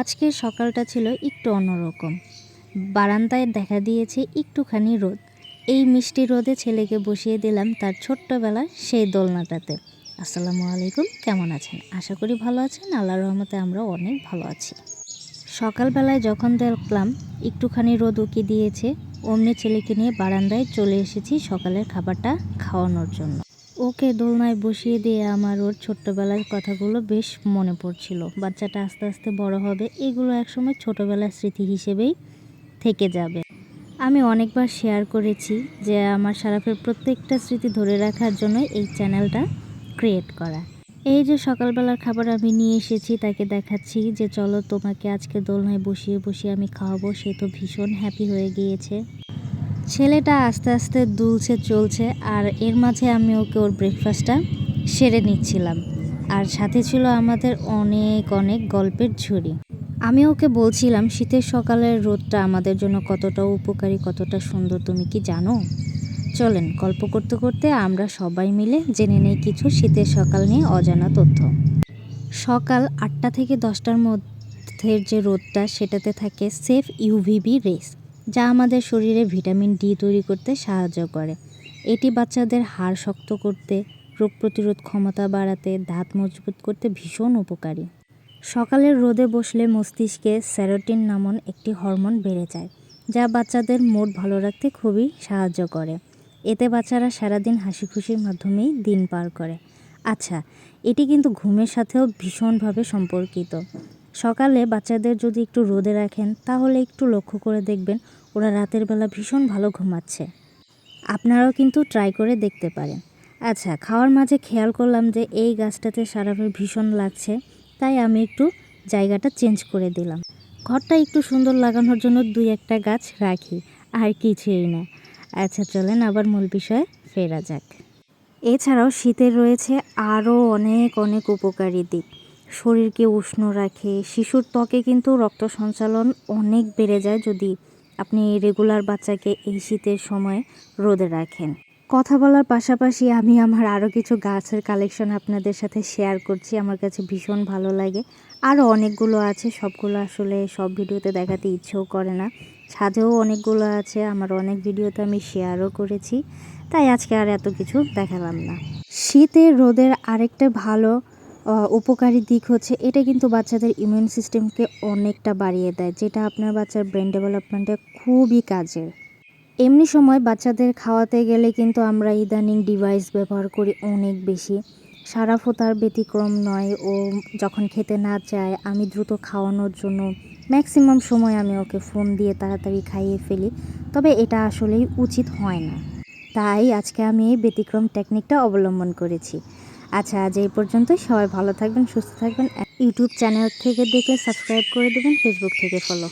আজকের সকালটা ছিল একটু অন্যরকম। বারান্দায় দেখা দিয়েছে একটুখানি রোদ। এই মিষ্টি রোদে ছেলেকে বসিয়ে দিলাম তার ছোট্টবেলার সেই দোলনাটাতে। আসসালামু আলাইকুম, কেমন আছেন? আশা করি ভালো আছেন। আল্লাহর রহমতে আমরা অনেক ভালো আছি। সকালবেলায় যখন দেখলাম একটুখানি রোদ উকি দিয়েছে, অমনি ছেলেকে নিয়ে বারান্দায় চলে এসেছি সকালের খাবারটা খাওয়ানোর জন্য। ওকে দোলনায় বসিয়ে দিয়ে আমার ওর ছোট্টবেলার কথাগুলো বেশ মনে পড়ছিল। বাচ্চাটা আস্তে আস্তে বড় হবে, এগুলো একসময় ছোটবেলার স্মৃতি হিসেবেই থেকে যাবে। আমি অনেকবার শেয়ার করেছি যে আমার সারাফের প্রত্যেকটা স্মৃতি ধরে রাখার জন্য এই চ্যানেলটা ক্রিয়েট করা। এই যে সকালবেলার খাবার আমি নিয়ে এসেছি, তাকে দেখাচ্ছি যে, চলো তোমাকে আজকে দোলনায় বসিয়ে বসিয়ে আমি খাওয়াবো। সে তো ভীষণ হ্যাপি হয়ে গিয়েছে। ছেলেটা আস্তে আস্তে দুলছে, চলছে আর এর মাঝে আমি ওকে ওর ব্রেকফাস্টটা সেরে নিচ্ছিলাম। আর সাথে ছিল আমাদের অনেক অনেক গল্পের ঝুড়ি। আমি ওকে বলছিলাম, শীতের সকালের রোদটা আমাদের জন্য কতটা উপকারী, কতটা সুন্দর, তুমি কি জানো? চলেন, গল্প করতে করতে আমরা সবাই মিলে জেনে নেই কিছু শীতের সকাল নিয়ে অজানা তথ্য। সকাল আটটা থেকে দশটার মধ্যের যে রোদটা, সেটাতে থাকে সেফ ইউভিবি রেস। যা আমাদের শরীরে ভিটামিন ডি তৈরি করতে সাহায্য করে। এটি বাচ্চাদের হাড় শক্ত করতে, রোগ প্রতিরোধ ক্ষমতা বাড়াতে, দাঁত মজবুত করতে ভীষণ উপকারী। সকালের রোদে বসলে মস্তিষ্কে স্যারোটিন নামন একটি হরমোন বেড়ে যায়, যা বাচ্চাদের মোড ভালো রাখতে খুবই সাহায্য করে। এতে বাচ্চারা সারাদিন হাসি খুশির মাধ্যমেই দিন পার করে। আচ্ছা এটি কিন্তু ঘুমের সাথেও ভীষণভাবে সম্পর্কিত। সকালে বাচ্চাদের যদি একটু রোদে রাখেন, তাহলে একটু লক্ষ্য করে দেখবেন ওরা রাতের বেলা ভীষণ ভালো ঘুমাচ্ছে। আপনারাও কিন্তু ট্রাই করে দেখতে পারেন। আচ্ছা খাওয়ার মাঝে খেয়াল করলাম যে এই গাছটাতে সারাফের ভীষণ লাগছে, তাই আমি একটু জায়গাটা চেঞ্জ করে দিলাম। ঘরটা একটু সুন্দর লাগানোর জন্য দুই একটা গাছ রাখি, আর কিছুই না। আচ্ছা চলেন আবার মূল বিষয়ে ফেরা যাক। এছাড়াও শীতের রয়েছে আরও অনেক অনেক উপকারী দিক। শরীরকে উষ্ণ রাখে। শিশুর ত্বকে কিন্তু রক্ত সঞ্চালন অনেক বেড়ে যায় যদি আপনি রেগুলার বাচ্চাকে এই শীতের সময় রোদে রাখেন। কথা বলার পাশাপাশি আমি আমার আরও কিছু গাছের কালেকশন আপনাদের সাথে শেয়ার করছি। আমার কাছে ভীষণ ভালো লাগে। আরও অনেকগুলো আছে। সবগুলো আসলে সব ভিডিওতে দেখাতে ইচ্ছেও করে না। ছাদেও অনেকগুলো আছে। আমার অনেক ভিডিওতে আমি শেয়ারও করেছি। তাই আজকে আর এত কিছু দেখালাম না। শীতের রোদের আরেকটা ভালো উপকারী দিক হচ্ছে এটা কিন্তু বাচ্চাদের ইমিউন সিস্টেমকে অনেকটা বাড়িয়ে দেয়, যেটা আপনার বাচ্চার ব্রেন ডেভেলপমেন্টে খুবই কাজের। এমনি সময় বাচ্চাদের খাওয়াতে গেলে কিন্তু আমরা ইদানিং ডিভাইস ব্যবহার করি অনেক বেশি। সারা ফোতার ব্যতিক্রম নয় ও যখন খেতে না চায় আমি দ্রুত খাওয়ানোর জন্য ম্যাক্সিমাম সময় আমি ওকে ফোন দিয়ে তাড়াতাড়ি খাইয়ে ফেলি, তবে এটা আসলেই উচিত হয় না। তাই আজকে আমি এই ব্যতিক্রম টেকনিকটা অবলম্বন করেছি। আচ্ছা আজ এই পর্যন্ত সবাই ভালো থাকবেন, সুস্থ থাকবেন। ইউটিউব চ্যানেল থেকে দেখে সাবস্ক্রাইব করে দেবেন ফেসবুক থেকে ফলো